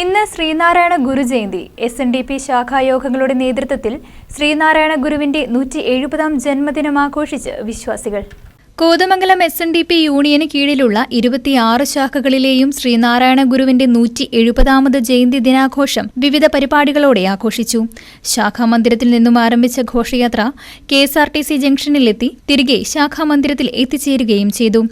ഇന്ന് Sreenarayana Guru Jayanti. S N D P ശാഖായോഗങ്ങളുടെ നേതൃത്വത്തിൽ ശ്രീനാരായണ ഗുരുവിന്റെ നൂറ്റി എഴുപതാം ജന്മദിനം ആഘോഷിച്ച് വിശ്വാസികൾ. Kothamangalam S N D P യൂണിയന് കീഴിലുള്ള ഇരുപത്തിയാറ് ശാഖകളിലെയും ശ്രീനാരായണ ഗുരുവിന്റെ നൂറ്റി എഴുപതാമത് ജയന്തി ദിനാഘോഷം വിവിധ പരിപാടികളോടെ ആഘോഷിച്ചു. ശാഖാമന്ദിരത്തിൽ നിന്നും ആരംഭിച്ച ഘോഷയാത്ര K S R T C ജംഗ്ഷനിലെത്തി തിരികെ ശാഖാമന്ദിരത്തിൽ എത്തിച്ചേരുകയും ചെയ്തു.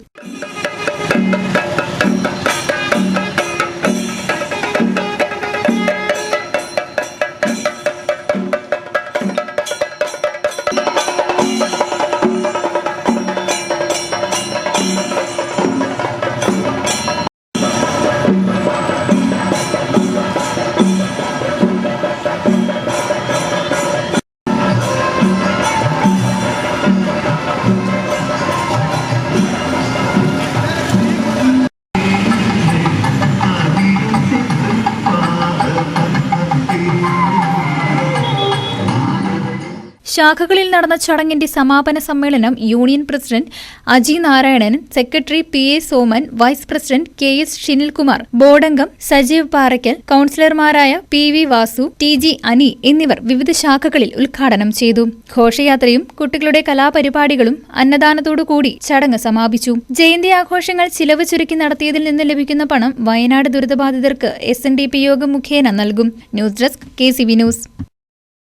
ശാഖകളിൽ നടന്ന ചടങ്ങിന്റെ സമാപന സമ്മേളനം union president Aji Narayanan secretary P A Soman vice president K S Shinilkumar ബോർഡംഗം Sajeev Parakkal കൌൺസിലർമാരായ P V Vasu T G Ani എന്നിവർ വിവിധ ശാഖകളിൽ ഉദ്ഘാടനം ചെയ്തു. ഘോഷയാത്രയും കുട്ടികളുടെ കലാപരിപാടികളും അന്നദാനത്തോടുകൂടി ചടങ്ങ് സമാപിച്ചു. ജയന്തി ആഘോഷങ്ങൾ ചിലവ് ചുരുക്കി നടത്തിയതിൽ നിന്ന് ലഭിക്കുന്ന പണം വയനാട് ദുരിതബാധിതർക്ക് എസ് എൻ ഡി പി യോഗം മുഖേന നൽകും. News desk K C V news.